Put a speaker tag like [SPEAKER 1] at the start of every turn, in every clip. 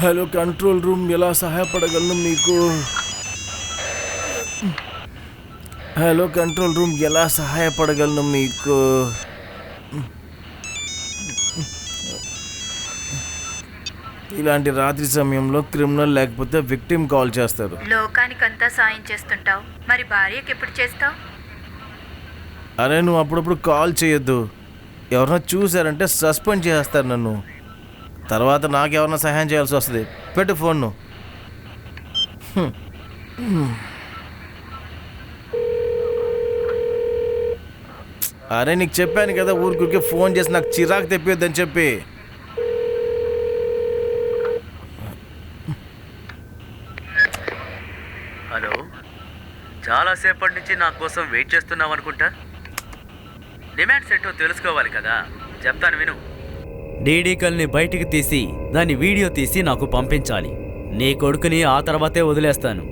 [SPEAKER 1] Hello control room ఎలా సహాయపడగలను మీకు? హలో కంట్రోల్ రూమ్ ఎలా సహాయపడగలను మీకు? ఇలాంటి రాత్రి సమయంలో క్రిమినల్ లేకపోతే విక్టిమ్ కాల్ చేస్తారు.
[SPEAKER 2] లోకానికంతా సాయం చేస్తుంటావు. మరి భార్యకి ఎప్పుడు చేస్తావు?
[SPEAKER 1] అరే నువ్వు అప్పుడప్పుడు కాల్ చేయొద్దు. ఎవరన్నా చూసారంటే సస్పెండ్ చేస్తారు నన్ను. తర్వాత నాకెవరన్నా సహాయం చేయాల్సి వస్తుంది. పెట్టు ఫోన్ను. అరే నీకు చెప్పాను కదా ఊరికే ఫోన్ చేసి నాకు చిరాకు తెప్పిద్దని చెప్పి.
[SPEAKER 3] హలో చాలాసేపటి నుంచి నా కోసం వెయిట్ చేస్తున్నావు అనుకుంటా డిమాండ్స్ ఏంటో తెలుసుకోవాలి కదా. చెప్తాను విను.
[SPEAKER 4] డీడీ కల్ని బయటికి తీసి దాని వీడియో తీసి నాకు పంపించాలి. నీ కొడుకుని ఆ తర్వాతే వదిలేస్తాను.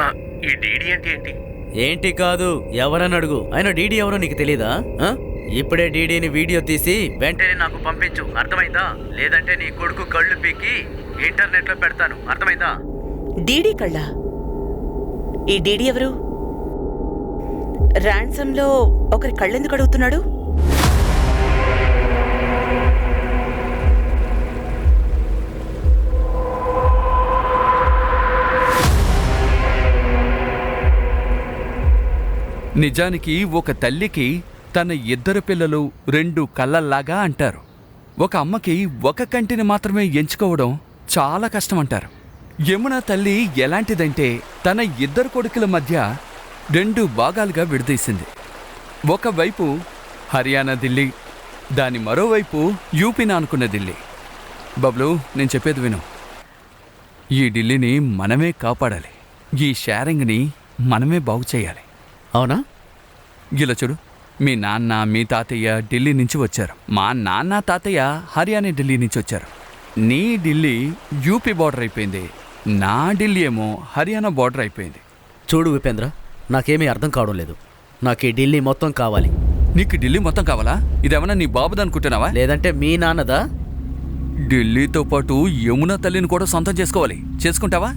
[SPEAKER 3] ఆ, ఈ డీడీ అంటే ఏంటి?
[SPEAKER 4] ఏంటి కాదు ఎవరని అడుగు. ఆయన డీడీ ఎవరో నీకు తెలీదా? ఆ? ఇప్పుడే డీడీని వీడియో తీసి వెంటనే
[SPEAKER 3] నాకు పంపించు. అర్థమైందా? లేదంటే నీ కొడుకు కళ్ళు పీకి ఇంటర్నెట్లో పెడతాను. అర్థమైందా?
[SPEAKER 5] డీడీ కళ్ళ? ఈ డీడీ ఎవరు? ర్యాన్సమ్లో ఒకరి కళ్ళెందుకు అడుగుతున్నాడు?
[SPEAKER 6] నిజానికి ఒక తల్లికి తన ఇద్దరు పిల్లలు రెండు కళ్ళల్లాగా అంటారు. ఒక అమ్మకి ఒక కంటిని మాత్రమే ఎంచుకోవడం చాలా కష్టం అంటారు యమున తల్లి ఎలాంటిదంటే తన ఇద్దరు కొడుకుల మధ్య రెండు భాగాలుగా విడదీసింది. ఒకవైపు హర్యానా ఢిల్లీ దాని మరోవైపు యూపీని అనుకున్న ఢిల్లీ. బబ్లు నేను చెప్పేది విను. ఈ ఢిల్లీని మనమే కాపాడాలి. ఈ షేరింగ్ని మనమే బాగు చేయాలి.
[SPEAKER 4] అవునా?
[SPEAKER 6] ఇలా చూడు మీ నాన్న మీ తాతయ్య ఢిల్లీ నుంచి వచ్చారు. మా నాన్న తాతయ్య హర్యానా ఢిల్లీ నుంచి వచ్చారు. నీ ఢిల్లీ యూపీ బార్డర్ అయిపోయింది. నా ఢిల్లీ ఏమో హర్యానా బార్డర్ అయిపోయింది.
[SPEAKER 4] చూడు ఉపేంద్ర నాకేమీ అర్థం కావడం లేదు. నాకు ఈ ఢిల్లీ మొత్తం కావాలి.
[SPEAKER 6] నీకు ఢిల్లీ మొత్తం కావాలా? ఇదేమన్నా నీ బాబుది అనుకుంటున్నావా
[SPEAKER 4] లేదంటే మీ నాన్నదా?
[SPEAKER 6] ఢిల్లీతో పాటు యమున తల్లిని కూడా సొంతం చేసుకోవాలి. చేసుకుంటావా?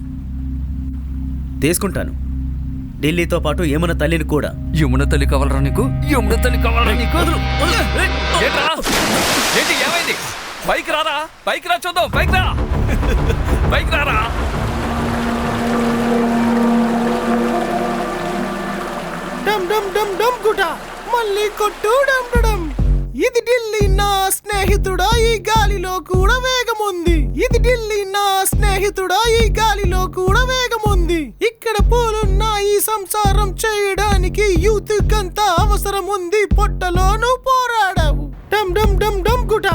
[SPEAKER 4] తీసుకుంటాను. ఢిల్లీతో పాటు ఏమన్న తల్లిని కూడా.
[SPEAKER 6] యమున తల్లి కావాలరా నీకు? యమున తల్లి కావాలరా నీకు? ఏంట్రా? ఏంటి ఏమైంది? పైకి రారా? పైకి రా చూద్దాం పైకి రా. పైకి రారా?
[SPEAKER 1] డమ్ డమ్ డమ్ డమ్ గుట మళ్ళీ కొట్టు డమ్ డమ్ ఇది ఢిల్లీ నా స్నేహితుడా ఈ గాలిలో కూడా వేగముంది. ఇది ఢిల్లీ నా స్నేహితుడా ఈ గాలిలో కూడా వేగముంది. ఇక్కడ పూలున్న ఈ సంసారం చేయడానికి యూత్ కంతా అవసరం ఉంది పొట్టలోను పోరాడావు. డమ్ డమ్ డమ్ డమ్ గుట.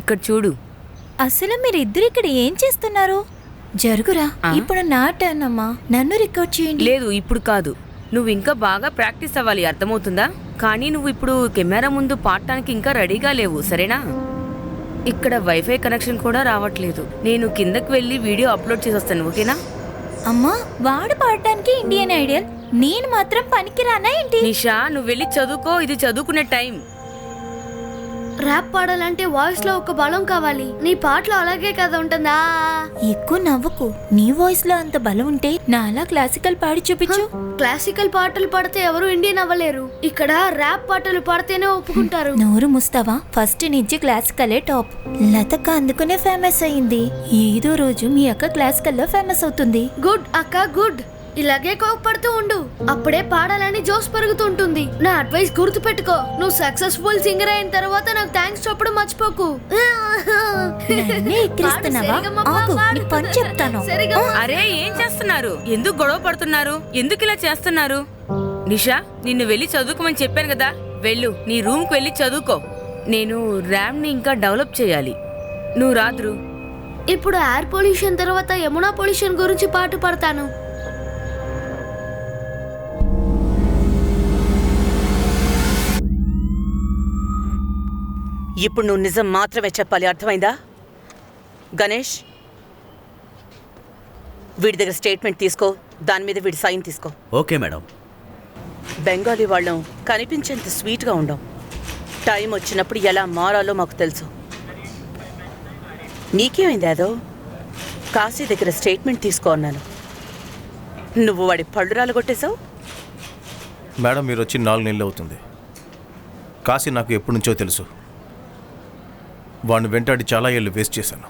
[SPEAKER 7] ఇక్కడ చూడు.
[SPEAKER 2] అసలు మీరిద్దరు ఇక్కడ ఏం చేస్తున్నారు? జరుగురా? ఇప్పుడు నా టర్న్ అమ్మా. నన్ను రికార్డ్ చేయండి.
[SPEAKER 7] లేదు ఇప్పుడు కాదు. నువ్వు ఇంకా బాగా ప్రాక్టీస్ అవ్వాలి అర్థమవుతుందా? కానీ నువ్వు ఇప్పుడు కెమెరా ముందు పాడటానికి ఇంకా రెడీగా లేవు సరేనా? ఇక్కడ వైఫై కనెక్షన్ కూడా రావట్లేదు. నేను కిందకి వెళ్ళి వీడియో అప్లోడ్ చేసేస్తాను ఓకేనా?
[SPEAKER 2] అమ్మా వాడు పాడటానికి ఇండియన్ ఐడియల్ నేను మాత్రం పనికిరానా ఏంటి?
[SPEAKER 7] నిషా నువ్వు వెళ్ళి చదువుకో ఇది చదువుకునే టైం
[SPEAKER 8] ర్యాప్ పాడాలంటే వాయిస్లో ఒక బలం కావాలి. నీ పాటలో అలాగే కదా ఉంటుందా?
[SPEAKER 2] ఎక్కువ నవ్వుకు. నీ వాయిస్లో అంత బలం ఉంటే నాలా క్లాసికల్ పాడి చూపించు.
[SPEAKER 8] క్లాసికల్ పాటలు పాడితే ఎవరు ఇండియన్ అవ్వలేరు. ఇక్కడ ర్యాప్ పాటలు పాడితేనే ఒప్పుకుంటారు.
[SPEAKER 2] నోరు ముస్తావా? ఫస్ట్ నుంచి క్లాసికలే టాప్. లతక్క అందుకునే ఫేమస్ అయింది. ఏదో రోజు మీ అక్క క్లాసికల్లో ఫేమస్ అవుతుంది.
[SPEAKER 8] గుడ్ అక్క గుడ్. ఇలాగే కోపడుతూ ఉండు. అప్పుడే పాడాలని జోస్ పెరుగుతుంటుంది. నా అడ్వైస్ గుర్తు పెట్టుకో నువ్వు సక్సెస్ఫుల్ సింగర్ అయిన తర్వాత నాకు థ్యాంక్స్ చెప్పడం మర్చిపోకు.
[SPEAKER 7] అరే ఏం చేస్తున్నారు? ఎందుకు గొడవ పడుతున్నారు? ఎందుకు ఇలా చేస్తున్నారు? నిషా నిన్ను వెళ్ళి చదువుకోమని చెప్పాను కదా. వెళ్ళు నీ రూమ్కి వెళ్ళి చదువుకో. నేను ర్యామ్ని ఇంకా డెవలప్ చేయాలి. నువ్వు రాదురు.
[SPEAKER 8] ఇప్పుడు ఎయిర్ పొల్యూషన్ తర్వాత యమునా పొల్యూషన్ గురించి పాట పాడతాను.
[SPEAKER 5] ఇప్పుడు నువ్వు నిజం మాత్రమే చెప్పాలి అర్థమైందా? గణేష్ వీడి దగ్గర స్టేట్మెంట్ తీసుకో దాని మీద వీడి సైన్ తీసుకో.
[SPEAKER 4] Okay madam.
[SPEAKER 5] బెంగాలీ వాళ్ళం కనిపించేంత స్వీట్గా ఉండం. టైం వచ్చినప్పుడు ఎలా మారాలో మాకు తెలుసు. నీకేమైంది అదో కాశీ దగ్గర స్టేట్మెంట్ తీసుకో అన్నాను. నువ్వు వాడి పళ్ళు రాలగొట్టేశావు
[SPEAKER 1] మేడం మీరు వచ్చి నాలుగు నెలలు అవుతుంది కాశీ నాకు ఎప్పటి నుంచో తెలుసు. వాడిని వెంటాడి చాలా ఏళ్ళు వేస్ట్ చేశాను.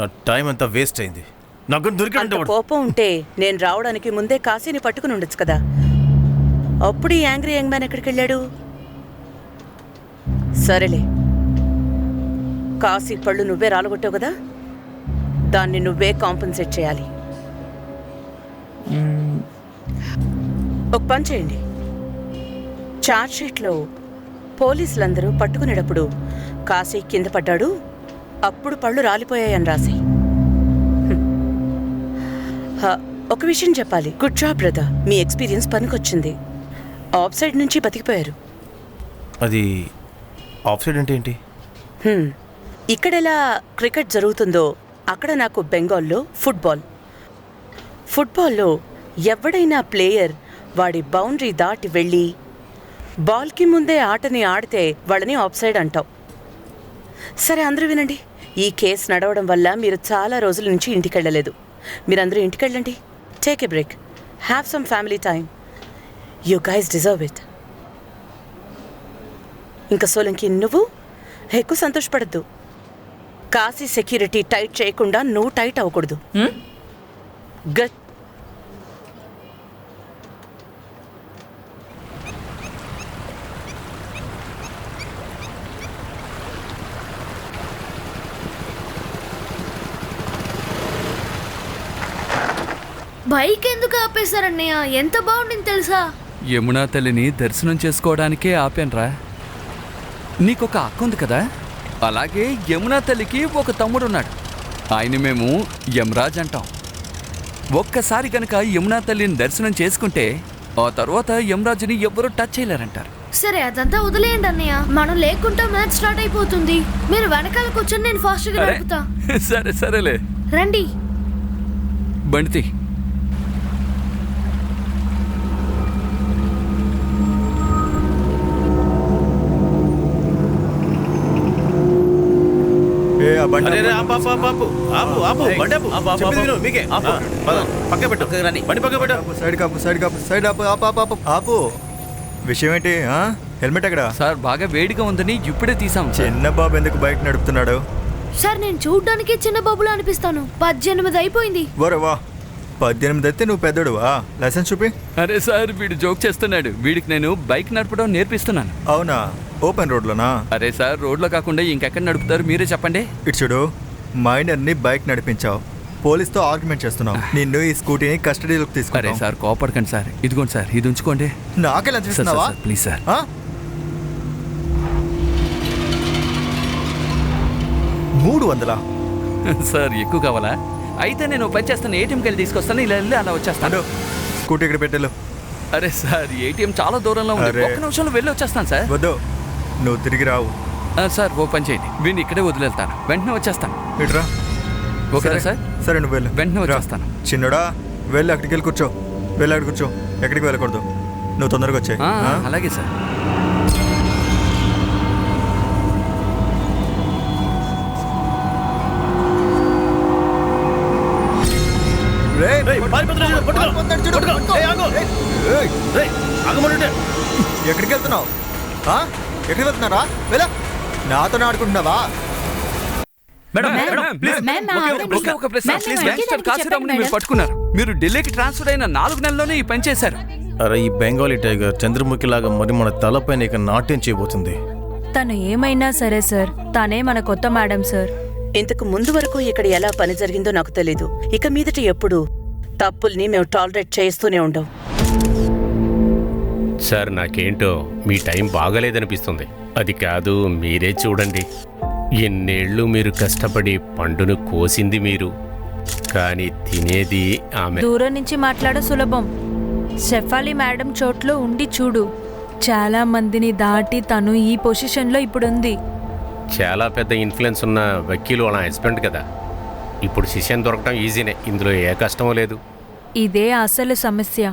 [SPEAKER 1] నా టైం అంతా వేస్ట్ అయింది. నాకు దొరికినంటే
[SPEAKER 5] కోపం ఉంటే నేను రావడానికి ముందే కాశీని పట్టుకుని ఉండొచ్చు కదా. అప్పుడు ఈ యాంగ్రీ యంగ్ మ్యాన్ ఎక్కడికి వెళ్ళాడు? సరేలే. కాశీ పళ్ళు నువ్వే రాలగొట్టావు కదా? దాన్ని నువ్వే కాంపన్సేట్ చేయాలి. ఒక పని చేయండి. చార్జ్ షీట్లో పోలీసులందరూ పట్టుకునేటప్పుడు కాశీ కింద పడ్డాడు. అప్పుడు పళ్ళు రాలిపోయాయని రాసి. ఒక విషయం చెప్పాలి. Good job brother. మీ ఎక్స్పీరియన్స్ పనికొచ్చింది. ఆఫ్ సైడ్ నుంచి బతికిపోయారు.
[SPEAKER 1] అది ఆఫ్ సైడ్ అంటే ఏంటి?
[SPEAKER 5] హ్మ్. ఇక్కడెలా క్రికెట్ జరుగుతుందో అక్కడ నాకు బెంగాల్లో ఫుట్బాల్. ఫుట్బాల్లో ఎవడైనా ప్లేయర్ వాడి బౌండరీ దాటి వెళ్ళి బాల్కి ముందే ఆటని ఆడితే వాళ్ళని ఆఫ్ సైడ్ అంటాం సరే అందరూ వినండి. ఈ కేసు నడవడం వల్ల మీరు చాలా రోజుల నుంచి ఇంటికి వెళ్ళలేదు మీరందరూ ఇంటికి వెళ్ళండి take a break have some family time you guys deserve it ఇంకా సోలంకి నువ్వు ఎక్కువ సంతోషపడద్దు. కాశీ సెక్యూరిటీ టైట్ చేయకుండా నువ్వు టైట్ అవ్వకూడదు. గట్
[SPEAKER 8] బైక్ ఎందుకు ఆపేశారన్నయ్య? ఎంత బాగుండింది తెలుసా?
[SPEAKER 6] యమునా తల్లిని దర్శనం చేసుకోవడానికే ఆపానురా. నీకొక అక్క ఉంది కదా? అలాగే యమునా తల్లికి ఒక తమ్ముడున్నాడు. ఆయన మేము యమరాజ్ అంటాం. ఒక్కసారి కనుక యమునా తల్లిని దర్శనం చేసుకుంటే ఆ తర్వాత యమరాజుని ఎవ్వరూ టచ్ చేయలేరంటారు.
[SPEAKER 8] సరే అదంతా వదిలేయండి అన్నయ్య. మనం లేకుండా మ్యాచ్ స్టార్ట్ అయిపోతుంది. మీరు వెనకాల కూర్చొని నేను
[SPEAKER 6] ఫాస్ట్గా
[SPEAKER 8] నడుపుతా.
[SPEAKER 6] సరే సరేలే.
[SPEAKER 8] రండి.
[SPEAKER 6] బండితి
[SPEAKER 9] ఆపు.
[SPEAKER 1] ఆపు, ఆపు, ఆపు, ఆపు, ఆపు,
[SPEAKER 4] ఏయ్,
[SPEAKER 1] బండి ఆపు.
[SPEAKER 4] ఆపు, ఆపు,
[SPEAKER 1] చెప్పింది
[SPEAKER 4] ఆపు.
[SPEAKER 1] విను, మీకే.
[SPEAKER 4] ఆపు.
[SPEAKER 1] ఆ, పద, పక్క పెట్టు.
[SPEAKER 4] పక్కకి రండి.
[SPEAKER 1] బండి పక్క పెట్టు.
[SPEAKER 9] ఆపు, సైడ్ కాపు సైడ్ కాపు సైడ్ ఆపు ఆపు ఆపు ఆపు. విషయం ఏంటి ఆ? హెల్మెట్ ఎక్కడ?
[SPEAKER 6] సార్ బాగా వేడిగా ఉందని ఇప్పుడే తీసాం సార్.
[SPEAKER 9] చిన్న బాబు ఎందుకు బైక్ నడుపుతున్నాడు?
[SPEAKER 8] సార్ నేను చూడ్డానికి చిన్న బాబులా అనిపిస్తాను. పద్దెనిమిది అయిపోయింది.
[SPEAKER 9] వరే వా. పద్దెనిమిది అయితే నువ్వు పెద్దోడువా? లైసెన్స్ చూపి.
[SPEAKER 6] అరే సార్ వీడు జోక్ చేస్తున్నాడు. వీడికి నేను బైక్ నడపడం నేర్పిస్తున్నాను.
[SPEAKER 9] అవునా? ఓపెన్ రోడ్లోనా?
[SPEAKER 6] అరే సార్ రోడ్లో కాకుండా ఇంకెక్కడ నడుపుతారు మీరే చెప్పండి.
[SPEAKER 9] ఇటు చూడు. మైనర్ని బైక్ నడిపించావు. పోలీస్తో ఆర్గ్యుమెంట్ చేస్తున్నావు. నిన్ను ఈ స్కూటీని కస్టడీలోకి తీసుకున్నావు
[SPEAKER 6] సార్ కోపడకండి సార్. ఇదిగోండి సార్ ఇది ఉంచుకోండి.
[SPEAKER 9] నాకే లంచ్
[SPEAKER 6] సార్,
[SPEAKER 9] ఇస్తున్నావా
[SPEAKER 6] సార్, ప్లీజ్ సార్.
[SPEAKER 9] ఆ? మూడు వందలా?
[SPEAKER 6] సార్ ఎక్కువ కావాలా? అయితే నేను ఓ పని చేస్తాను. ఏటీఎంకి వెళ్ళి తీసుకొస్తాను. ఇలా వెళ్ళి అలా వచ్చేస్తాను.
[SPEAKER 9] స్కూటీ ఇక్కడ పెట్టెళ్ళు.
[SPEAKER 6] అరే సార్ ఏటీఎం చాలా దూరంలో ఉంది.
[SPEAKER 9] అరే.
[SPEAKER 6] ఒక్క నిమిషంలో వెళ్ళి వచ్చేస్తాను సార్.
[SPEAKER 9] వద్దు. నువ్వు తిరిగి రావు.
[SPEAKER 6] సార్ ఓ పని చేయండి. వీడిని ఇక్కడే వదిలేళ్తాను. వెంటనే వచ్చేస్తాను.
[SPEAKER 9] ఇటురా
[SPEAKER 6] ఓకేనా
[SPEAKER 9] సరే,
[SPEAKER 6] సార్?
[SPEAKER 9] సరే నువ్వు వెళ్ళు.
[SPEAKER 6] వెంటనే. వచ్చేస్తాను.
[SPEAKER 9] చిన్నోడా వెళ్ళి అక్కడికి వెళ్ళి కూర్చో. వెళ్ళి అక్కడ కూర్చో. ఎక్కడికి వెళ్ళకూడదు. నువ్వు తొందరగా వచ్చాయి.
[SPEAKER 6] ఆ, అలాగే సార్.
[SPEAKER 9] ఎక్కడికి వెళ్తున్నావు? ఆ? ఎక్కడికి వెళ్తున్నారా? వెళ్ళా. నాతో ఆడుకుంటున్నావా?
[SPEAKER 6] మీరు పట్టుకున్నారు. మీరు ఢిల్లీకి ట్రాన్స్ఫర్ అయిన నాలుగు నెలల్లోనే ఈ పని చేశారు.
[SPEAKER 1] అరే ఈ బెంగాలీ టైగర్ చంద్రముఖి లాగా మరి మన తలపైన ఇక నాట్యం చేయబోతుంది.
[SPEAKER 10] తను ఏమైనా సరే సార్. తనే మన కొత్త మేడం సార్.
[SPEAKER 5] ఇంతకు ముందు వరకు ఇక్కడ ఎలా పని జరిగిందో నాకు తెలీదు. ఇక మీదట ఎప్పుడు తప్పుల్ని మేము టాలరేట్ చేస్తూనే ఉండం.
[SPEAKER 3] సార్ నాకేంటో మీ టైం బాగలేదనిపిస్తుంది. అది కాదు మీరే చూడండి. ఎన్నేళ్ళు మీరు కష్టపడి పండును కోసింది మీరు. కానీ తినేది ఆమె.
[SPEAKER 10] దూరం నుంచి మాట్లాడ సులభం. షెఫాలి మేడం చోట్లో ఉండి చూడు. చాలా మందిని దాటి తను ఈ పొజిషన్లో ఇప్పుడుంది.
[SPEAKER 3] చాలా పెద్ద ఇన్ఫ్లుయెన్స్ ఉన్న వకీలు వాళ్ళ హస్బెండ్ కదా. ఇప్పుడు శిష్యం దొరకడం ఈజీనే. ఇందులో ఏ కష్టమూ లేదు.
[SPEAKER 10] ఇదే అసలు సమస్య.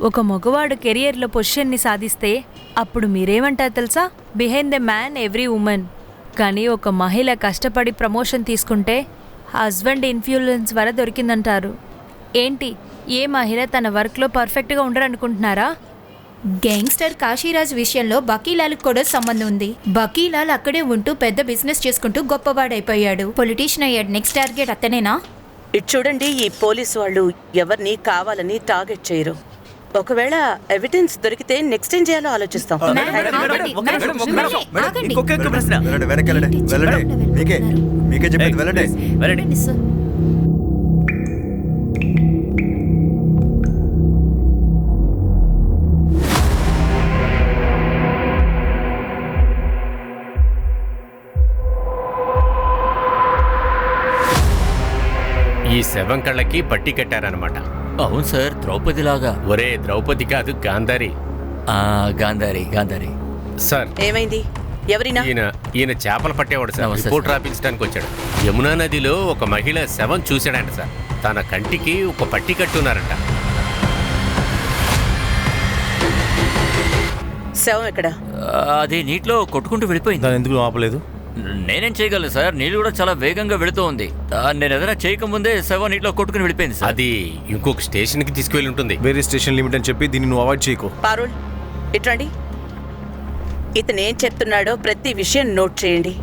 [SPEAKER 10] ఒక మగవాడు కెరియర్లో పొజిషన్ని సాధిస్తే అప్పుడు మీరేమంటారు తెలుసా? Behind the man every woman. కానీ ఒక మహిళ కష్టపడి ప్రమోషన్ తీసుకుంటే హస్బెండ్ ఇన్ఫ్లుయెన్స్ వల్ల దొరికిందంటారు. ఏంటి? ఏ మహిళ తన వర్క్లో పర్ఫెక్ట్గా ఉండరనుకుంటున్నారా?
[SPEAKER 2] గ్యాంగ్స్టర్ కాశీరాజ్ విషయంలో బకీలాలకు కూడా సంబంధం ఉంది. బకీలాల్ అక్కడే ఉంటూ పెద్ద బిజినెస్ చేసుకుంటూ గొప్పవాడైపోయాడు. పొలిటీషియన్ అయ్యాడు. నెక్స్ట్ టార్గెట్ అతనేనా?
[SPEAKER 5] ఇటు చూడండి ఈ పోలీసు వాళ్ళు ఎవరిని కావాలని టార్గెట్ చేయరు. ఒకవేళ ఎవిడెన్స్ దొరికితే నెక్స్ట్ ఏం చేయాలో ఆలోచిస్తాం.
[SPEAKER 4] ఇంకొక ప్రశ్న.
[SPEAKER 9] వెళ్ళండి వెనక్కి వెళ్ళండి. వెళ్ళండి మీకే మీకే చెప్పేది వెళ్ళండి.
[SPEAKER 4] వెళ్ళండి
[SPEAKER 3] ఈ శవం కళ్ళకి పట్టి కట్టారనమాట
[SPEAKER 11] అవును సార్ ద్రౌపది లాగా
[SPEAKER 3] ఒరే ద్రౌపది కాదు గాంధారి.
[SPEAKER 11] గాంధారి గాంధారి.
[SPEAKER 3] సార్.
[SPEAKER 5] ఏమైంది? ఎవరినా?
[SPEAKER 3] ఈయన ఈయన చేపలు పట్టేవాడు సార్.
[SPEAKER 11] Namaste,
[SPEAKER 3] report
[SPEAKER 11] sir.
[SPEAKER 3] రాపించడానికి వచ్చాడు. యమునా నదిలో ఒక మహిళ శవం చూశాడంట సార్. తన కంటికి ఒక పట్టి కట్టున్నారంట.
[SPEAKER 5] శవం ఎక్కడ?
[SPEAKER 11] అది నీటిలో కొట్టుకుంటూ వెళ్ళిపోయింది.
[SPEAKER 1] దాని ఎందుకు ఆపలేదు?
[SPEAKER 11] నేనేం చేయగలను సార్? నీళ్ళు కూడా చాలా వేగంగా వెళుతూ ఉంది. నేను ఏదైనా చేయకముందే శవం నీటిలో కొట్టుకుని వెళ్ళిపోయింది సార్.
[SPEAKER 3] అది ఇంకొక స్టేషన్కి తీసుకువెళ్ళి ఉంటుంది.
[SPEAKER 1] వేరే స్టేషన్ లిమిట్ అని చెప్పి దీన్ని నువ్వు అవాయిడ్ చేయకు.
[SPEAKER 5] పారుల్ ఇట్రండి. ఇతను ఏం చెప్తున్నాడో ప్రతి విషయం నోట్ చేయండి.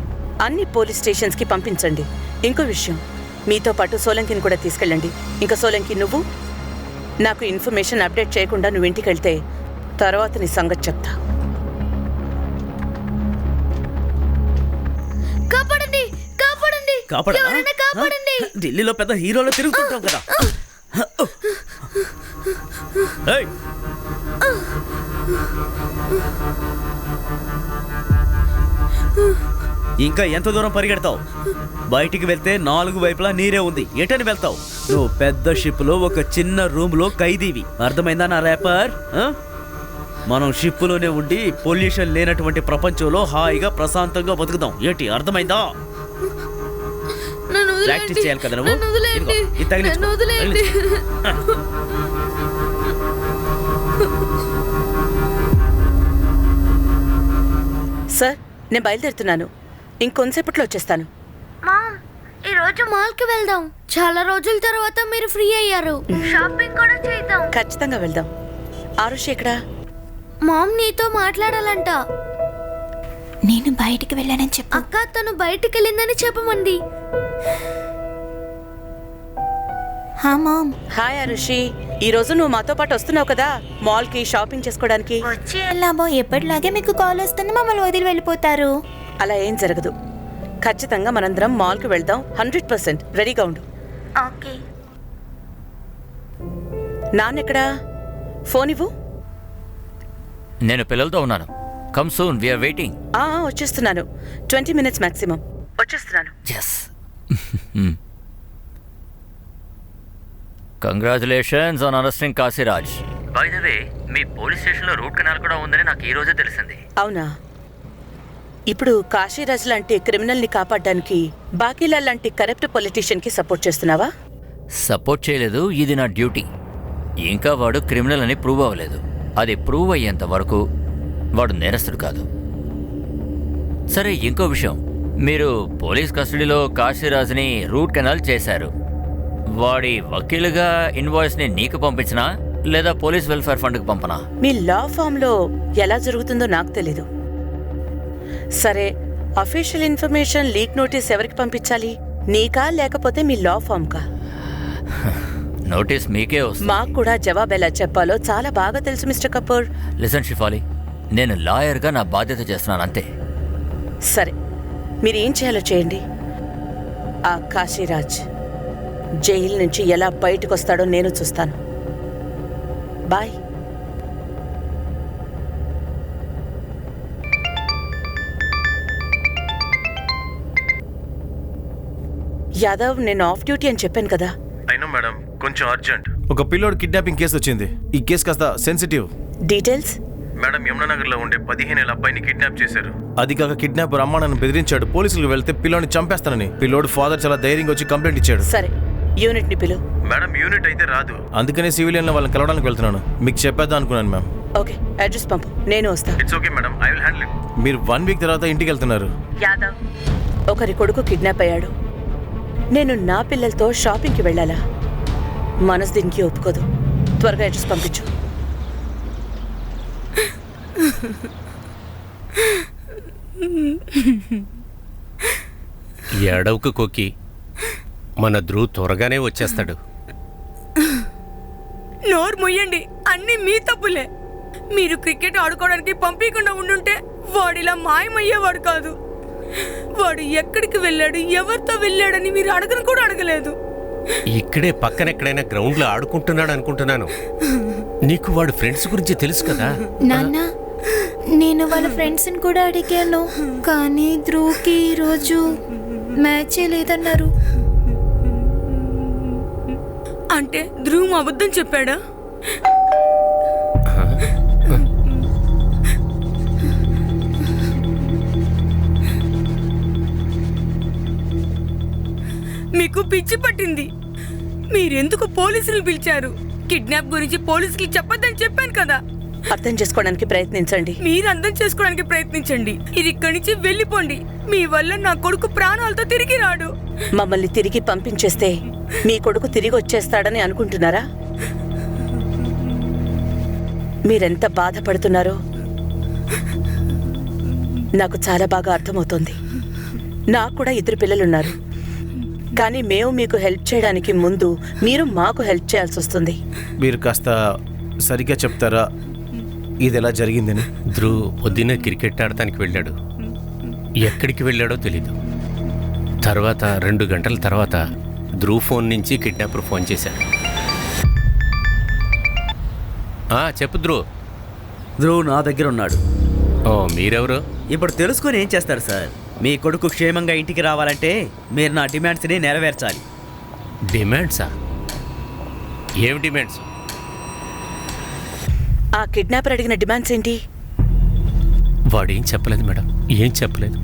[SPEAKER 5] అన్ని పోలీస్ స్టేషన్స్కి పంపించండి. ఇంకో విషయం మీతో పాటు సోలంకిని కూడా తీసుకెళ్ళండి. ఇంకా సోలంకి నువ్వు? నాకు ఇన్ఫర్మేషన్ అప్డేట్ చేయకుండా నువ్వు ఇంటికి వెళ్తే తర్వాత నీ సంగతి చెప్తా.
[SPEAKER 8] కాపాడండి
[SPEAKER 4] కాపాడా
[SPEAKER 8] ఎవరైనా కాపాడండి.
[SPEAKER 4] ఢిల్లీలో పెద్ద హీరోలో తిరుగుతుంటాం కదా. ఏయ్, ఇంకా ఎంత దూరం పరిగెడతావు? బయటికి వెళ్తే నాలుగు వైపులా నీరే ఉంది. ఎటని వెళ్తావు? నువ్వు పెద్ద షిప్లో ఒక చిన్న రూమ్లో ఖైదీవి. అర్థమైందా నా రేపర్? మనం షిప్పులోనే ఉండి పొల్యూషన్ లేనటువంటి ప్రపంచంలో హాయిగా ప్రశాంతంగా బతుకుదాం. ఏంటి అర్థమైందా. ప్రాక్టీస్ చేయాలి కదా నువ్వు? ఇది తగిలించుకో.
[SPEAKER 5] సార్ నేను బయలుదేరుతున్నాను. ఇంకొంతసేపట్లో వచ్చేస్తాను.
[SPEAKER 8] మామ్ ఈ రోజు మాల్కి వెళ్దాం. చాలా రోజుల తర్వాత మీరు ఫ్రీ అయ్యారు. షాపింగ్ కూడా చేద్దాం.
[SPEAKER 5] ఖచ్చితంగా వెళ్దాం. ఆరుషి ఎక్కడా?
[SPEAKER 8] మామ్ నీతో మాట్లాడాలంట.
[SPEAKER 2] నేను బయటికి వెళ్ళానని చెప్పు.
[SPEAKER 8] అక్క తను బయటికి వెళ్ళిందని చెప్పమంది.
[SPEAKER 2] హా మామ్.
[SPEAKER 5] హాయ్ ఆరుషి ఈ రోజు నువ్వు మాతో పాటు వస్తున్నావు కదా మాల్కి షాపింగ్ చేసుకోవడానికి.
[SPEAKER 2] వచ్చి లాభం ఎప్పటిలాగే మీకు కాల్ వస్తుంది మమ్మల్ని వదిలి వెళ్ళిపోతారు.
[SPEAKER 5] అలా ఏం జరగదు. ఖచ్చితంగా మనందరం మాల్కి వెళ్దాం హండ్రెడ్ పర్సెంట్ రెడీగా ఉండు.
[SPEAKER 2] ఓకే.
[SPEAKER 5] నాన్నెక్కడా ఫోన్ ఇవ్వు.
[SPEAKER 11] నేను పిల్లలతో ఉన్నాను. కమ్ సూన్ వీఆర్ వెయిటింగ్
[SPEAKER 5] ఆ, ఆ, వచ్చేస్తున్నాను. Twenty minutes maximum. వచ్చేస్తున్నాను.
[SPEAKER 11] Yes congratulations on arresting Kashiraj by the way me police స్టేషన్లో రూట్ కెనాల్ కూడా ఉందని నాకు ఈ రోజే తెలిసింది.
[SPEAKER 5] అవునా? ఇప్పుడు కాశీరాజ్ లాంటి క్రిమినల్ని కాపాడడానికి బాకీలాల్ లాంటి కరప్ట్ పొలిటీషియన్కి సపోర్ట్ చేస్తున్నావా?
[SPEAKER 11] సపోర్ట్ చేయలేదు ఇది నా డ్యూటీ. ఇంకా వాడు క్రిమినల్ అని ప్రూవ్ అవ్వలేదు. అది ప్రూవ్ అయ్యేంత వరకు వాడు నేరస్తుడు కాదు. సరే ఇంకో విషయం. మీరు పోలీస్ కస్టడీలో కాశీరాజ్ని రూట్ కెనాల్ చేశారు. వాడి వకీలుగా ఇన్వాయిస్ని నీకు పంపించినా లేదా పోలీస్ వెల్ఫేర్ ఫండ్కి పంపనా?
[SPEAKER 5] మీ లా ఫామ్లో ఎలా జరుగుతుందో నాకు తెలీదు. సరే అఫీషియల్ ఇన్ఫర్మేషన్ లీక్ నోటీస్ ఎవరికి పంపించాలి? నీకా లేకపోతే మీ లా ఫామ్ కా
[SPEAKER 11] నోటీస్ మీకే వస్తుంది.
[SPEAKER 5] మాకు కూడా జవాబు ఎలా చెప్పాలో చాలా బాగా తెలుసు మిస్టర్ కపూర్.
[SPEAKER 11] లిసన్ షిఫాలి. నేను లాయర్గా నా బాధ్యత చేస్తున్నాను అంతే.
[SPEAKER 5] సరే. మీరు ఏం చేయాలో చేయండి. ఆ కాశీరాజ్ జైలు నుంచి ఎలా బయటకు వస్తాడో నేను చూస్తాను. బాయ్. యాదవ్ నేను ఆఫ్ డ్యూటీ అని చెప్పాను కదా.
[SPEAKER 1] అయినా మేడం కొంచెం అర్జెంట్ ఒక పిల్లోడు కిడ్నాపింగ్ కేసు వచ్చింది ఈ కేసు కాస్త సెన్సిటివ్
[SPEAKER 5] డీటెయిల్స్
[SPEAKER 1] మేడం యమునానగర్లో ఉండే పదిహేను ఏళ్ళ అబ్బాయిని కిడ్నాప్ చేశారు. అది కాక కిడ్నాపర్ అమ్మ నన్ను బెదిరించాడు. పోలీసులకు వెళ్తే పిల్లోని చంపేస్తానని. పిల్లోడు ఫాదర్ చాలా ధైర్యంగా వచ్చి కంప్లైంట్ ఇచ్చాడు.
[SPEAKER 5] సరే యూనిట్ని పిలు.
[SPEAKER 1] మేడం యూనిట్ అయితే రాదు. అందుకనే సివిలియన్ వాళ్ళని కలవడానికి వెళ్తున్నాను. మీకు చెప్పేద్దాం అనుకున్నాను మ్యామ్
[SPEAKER 5] ఓకే అడ్రస్ పంపు. నేను వస్తా.
[SPEAKER 1] It's okay madam I will handle it మీరు వన్ వీక్ తర్వాత ఇంటికి వెళ్తున్నారు.
[SPEAKER 5] యాదవ్ ఒకరి కొడుకు కిడ్నాప్ అయ్యాడు. నేను నా పిల్లలతో షాపింగ్కి వెళ్ళాలా? మనసు దీనికి ఒప్పుకోదు. త్వరగా అడ్రస్ పంపించు.
[SPEAKER 3] ఏడవకు కోకి మన ధ్రువ్ త్వరగానే వచ్చేస్తాడు.
[SPEAKER 12] నోరు మొయ్యండి అన్ని మీ తప్పులే. మీరు క్రికెట్ ఆడుకోవడానికి పంపించకుండా ఉండుంటే వాడిలా మాయమయ్యేవాడు కాదు. వాడు ఎక్కడికి వెళ్ళాడు ఎవరితో వెళ్ళాడని మీరు అడగను కూడా అడగలేదు.
[SPEAKER 3] ఇక్కడే పక్కన ఎక్కడైనా గ్రౌండ్లో ఆడుకుంటున్నాడు అనుకుంటున్నాను. నీకు వాడు ఫ్రెండ్స్ గురించి తెలుసు కదా?
[SPEAKER 2] నాన్న నేను వాళ్ళ ఫ్రెండ్స్ని కూడా అడిగాను. కానీ ధ్రువ్కి ఈరోజు మ్యాచే లేదన్నారు.
[SPEAKER 12] అంటే ధ్రువం అబద్ధం చెప్పాడా? మీకు పిచ్చి పట్టింది. మీరెందుకు పోలీసులు పిలిచారు? కిడ్నాప్ గురించి పోలీసులకి చెప్పొద్దని చెప్పాను కదా.
[SPEAKER 5] అర్థం చేసుకోవడానికి ప్రయత్నించండి.
[SPEAKER 12] మీరు అర్థం చేసుకోవడానికి ప్రయత్నించండి. ఇది ఇక్కడి నుంచి వెళ్ళిపోండి. మీ వల్ల నా కొడుకు ప్రాణాలతో తిరిగి రాడు.
[SPEAKER 5] మమ్మల్ని తిరిగి పంపించేస్తే మీ కొడుకు తిరిగి వచ్చేస్తాడని అనుకుంటున్నారా? మీరెంత బాధపడుతున్నారో నాకు చాలా బాగా అర్థమవుతోంది. నాకు కూడా ఇద్దరు పిల్లలున్నారు. కానీ మేము మీకు హెల్ప్ చేయడానికి ముందు మీరు మాకు హెల్ప్ చేయాల్సి వస్తుంది.
[SPEAKER 1] మీరు కాస్త సరిగ్గా చెప్తారా? ఇది ఎలా జరిగిందని?
[SPEAKER 3] ధ్రువ్ పొద్దున్న క్రికెట్ ఆడటానికి వెళ్ళాడు. ఎక్కడికి వెళ్ళాడో తెలీదు. తర్వాత రెండు గంటల తర్వాత ధ్రువ్ ఫోన్ నుంచి కిడ్నాపర్ ఫోన్ చేశాడు. ఆ, చెప్పు ధ్రువ్.
[SPEAKER 4] ధ్రువ్ నా దగ్గర ఉన్నాడు.
[SPEAKER 3] ఓ మీరెవరు?
[SPEAKER 4] ఇప్పుడు తెలుసుకొని ఏం చేస్తారు సార్? మీ కొడుకు క్షేమంగా ఇంటికి రావాలంటే మీరు నా డిమాండ్స్ని నెరవేర్చాలి.
[SPEAKER 3] డిమాండ్సా? ఏం డిమాండ్స్?
[SPEAKER 5] ఆ కిడ్నాపర్ అడిగిన డిమాండ్స్ ఏంటి?
[SPEAKER 3] వాడేం చెప్పలేదు మేడం. ఏం చెప్పలేదు.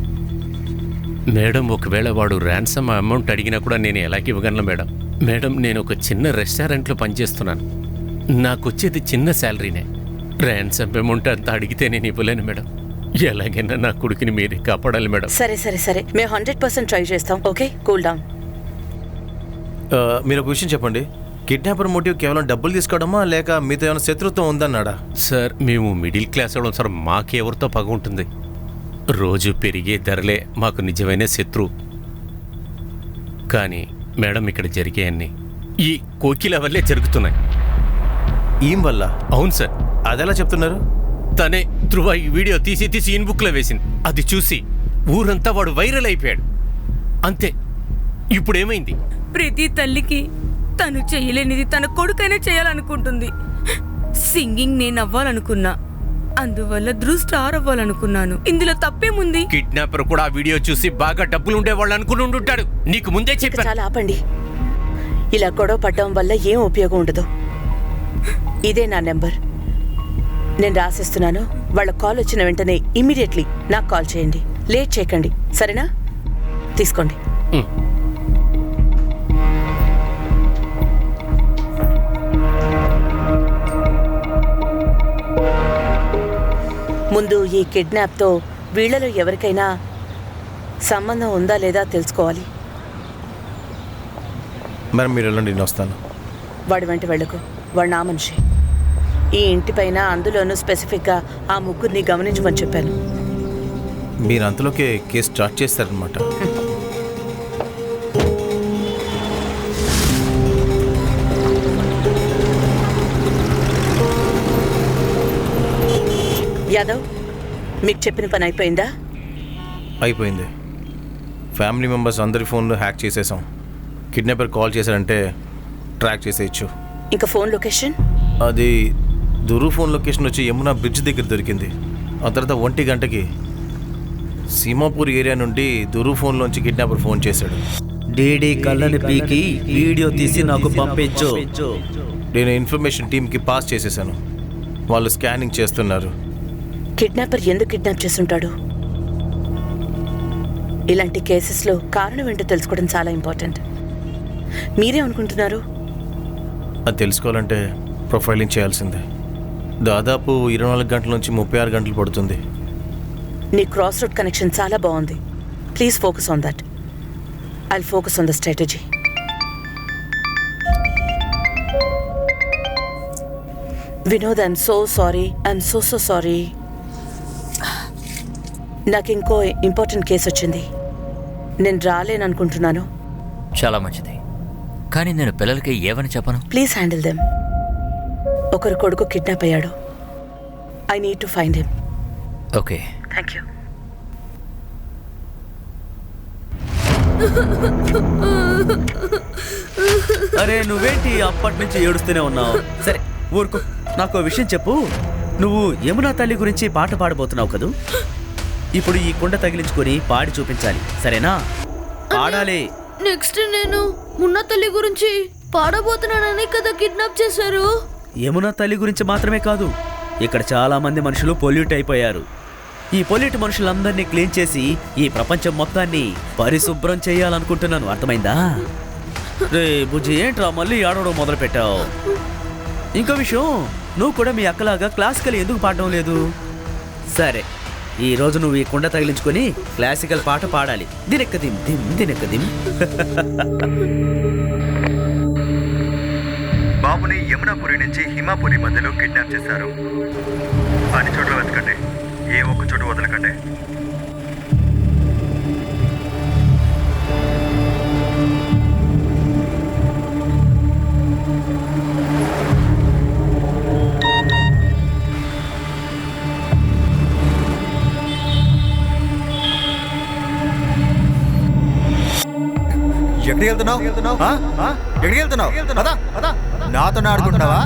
[SPEAKER 3] మేడం ఒకవేళ వాడు ర్యాన్సమ్ అమౌంట్ అడిగినా కూడా నేను ఎలాగ ఇవ్వగలను మేడం? మేడం నేను ఒక చిన్న రెస్టారెంట్లో పనిచేస్తున్నాను. నాకు వచ్చేది చిన్న శాలరీనే. ర్యాన్సమ్ అమౌంట్ అంత అడిగితే నేను ఇవ్వలేను మేడం. ఎలాగైనా నా కొడుకుని మీరే కాపాడాలి మేడం.
[SPEAKER 5] సరే సరే సరే. మేము హండ్రెడ్ పర్సెంట్ ట్రై చేస్తాం. ఓకే? Cool down.
[SPEAKER 1] మీరు ఒక విషయం చెప్పండి. కిడ్నాపర్ మోటివ్ కేవలం డబ్బులు తీసుకోవడమా? లేక మీతో ఏమైనా శత్రుత్వం ఉందన్నాడా?
[SPEAKER 3] సార్ మేము మిడిల్ క్లాస్ అవడం సార్. మాకెవరితో పగ ఉంటుంది? రోజు పెరిగే ధరలే మాకు నిజమైన శత్రు. కానీ మేడం ఇక్కడ జరిగేయన్ని ఈ కోకిల వల్లే జరుగుతున్నాయి.
[SPEAKER 1] ఏం వల్ల?
[SPEAKER 3] అవును సార్.
[SPEAKER 1] అదెలా చెప్తున్నారు?
[SPEAKER 3] తనే ధృవ ఈ వీడియో తీసి తీసి ఇన్ బుక్లో వేసింది. అది చూసి ఊరంతా వాడు వైరల్ అయిపోయాడు. అంతే. ఇప్పుడేమైంది?
[SPEAKER 12] ప్రతి తల్లికి తను చేయలేనిది తన కొడుకైనా చేయాలనుకుంటుంది. సింగింగ్ నేను అవ్వాలనుకున్నా. అందువల్ల ధ్రువ్ స్టార్ అవ్వాలనుకున్నాను. ఇందులో తప్పేముంది?
[SPEAKER 3] కిడ్నాపర్ కూడా ఆ వీడియో చూసి బాగా డబ్బులు ఉండేవాళ్ళు అనుకుని ఉండుంటాడు. నీకు ముందే
[SPEAKER 5] ఇక
[SPEAKER 3] చెప్పాను.
[SPEAKER 5] చాలా ఆపండి. ఇలా గొడవ పడడం వల్ల ఏం ఉపయోగం ఉండదు. ఇదే నా నెంబర్. నేను రాసిస్తున్నాను. వాళ్ళ కాల్ వచ్చిన వెంటనే ఇమ్మీడియట్లీ నాకు కాల్ చేయండి. లేట్ చేయకండి. సరేనా? తీసుకోండి. ముందు ఈ కిడ్నాప్తో వీళ్ళలో ఎవరికైనా సంబంధం ఉందా లేదా తెలుసుకోవాలి.
[SPEAKER 1] మరి మీరు వెళ్ళండి నేను వస్తాను.
[SPEAKER 5] వాడి వెంట వెళ్ళకు. వాడు నా మనిషి. ఈ ఇంటిపైన అందులోనూ స్పెసిఫిక్గా ఆ ముగ్గురిని గమనించమని చెప్పాను.
[SPEAKER 1] మీరు అంతలోకే కేసు స్టార్ట్ చేస్తారనమాట
[SPEAKER 5] యాదవ్ మీకు చెప్పిన పని అయిపోయిందా?
[SPEAKER 1] అయిపోయింది. ఫ్యామిలీ మెంబర్స్ అందరి ఫోన్లు హ్యాక్ చేసేసాం. కిడ్నాపర్ కాల్ చేశారంటే ట్రాక్ చేసేయచ్చు.
[SPEAKER 5] ఇంకా ఫోన్ లొకేషన్?
[SPEAKER 1] అది దురు ఫోన్ లొకేషన్ వచ్చి యమునా బ్రిడ్జ్ దగ్గర దొరికింది. ఆ తర్వాత ఒంటి గంటకి సీమాపూర్ ఏరియా నుండి దురు ఫోన్లోంచి కిడ్నాపర్ ఫోన్ చేశాడు.
[SPEAKER 4] డీడీ కళ్ళని పీకి వీడియో తీసి నాకు పంపించు.
[SPEAKER 1] నేను ఇన్ఫర్మేషన్ టీంకి పాస్ చేసేసాను. వాళ్ళు స్కానింగ్ చేస్తున్నారు.
[SPEAKER 5] కిడ్నాపర్ ఎందుకు కిడ్నాప్ చేస్తుంటాడు? ఇలాంటి కేసెస్లో కారణం ఏంటో తెలుసుకోవడం చాలా ఇంపార్టెంట్. మీరేమనుకుంటున్నారు
[SPEAKER 1] అది తెలుసుకోవాలంటే ప్రొఫైలింగ్ చేయాల్సిందే. దాదాపు ఇరవై నాలుగు గంటల నుంచి ముప్పై ఆరు గంటలు పడుతుంది.
[SPEAKER 5] నీ క్రాస్ రూట్ కనెక్షన్ చాలా బాగుంది. Please focus on that I focus on the strategy Vinod I'm so sorry I'm so so sorry నాకు ఇంకో ఇంపార్టెంట్ కేసు వచ్చింది. నేను రాలేను అనుకుంటున్నాను
[SPEAKER 11] చాలా మంచిది. కానీ నేను పిల్లలకి ఏమని చెప్పను?
[SPEAKER 5] ప్లీజ్ హ్యాండిల్ దెమ్ ఒకరి కొడుకు కిడ్నాప్ అయ్యాడు. I need to find him
[SPEAKER 11] okay
[SPEAKER 5] thank you
[SPEAKER 4] అరే నువ్వేంటి అప్పటి నుంచి ఏడుస్తూనే ఉన్నావు? సరే ఊరుకో. నాకు విషయం చెప్పు. నువ్వు యమునా తల్లి గురించి పాట పాడబోతున్నావు కదూ? ఇప్పుడు ఈ కుండ తగిలించుకొని పాడి చూపించాలి. సరేనా? పాడాలి.
[SPEAKER 8] నెక్స్ట్ నేను మున్న తల్లి గురించి పాడబోతున్నానని కదా కిడ్నాప్ చేశారు.
[SPEAKER 4] యమునా తల్లి గురించి మాత్రమే కాదు ఇక్కడ చాలా మంది మనుషులు పొల్యూట్ అయిపోయారు. ఈ పొల్యూట్ మనుషులందరినీ క్లీన్ చేసి ఈ ప్రపంచం మొత్తాన్ని పరిశుభ్రం చేయాలనుకుంటున్నాను. అర్థమైందా? రే బుజ్జి ఏంట్రా మళ్ళీ ఆడవడం మొదలు పెట్టావు ఇంకో విషయం నువ్వు కూడా మీ అక్కలాగా క్లాసికల్ ఎందుకు పాడడం లేదు? సరే. ఈ రోజు నువ్వు ఈ కుండ తగిలించుకొని క్లాసికల్ పాట పాడాలి. దినెక్క దిమ్ దిమ్ దినెక్క దిమ్.
[SPEAKER 9] బాబుని యమునాపురి నుంచి హిమాపురి మధ్యలో కిడ్నాప్ చేశారు. అన్ని చోట్ల వెతకండి. ఏ ఒక్క చోటు వదలకండి. ఎక్కడికి వెళ్తున్నావు? ఎక్కడికి వెళ్తున్నావు. నాతో ఆడుకుంటున్నావా?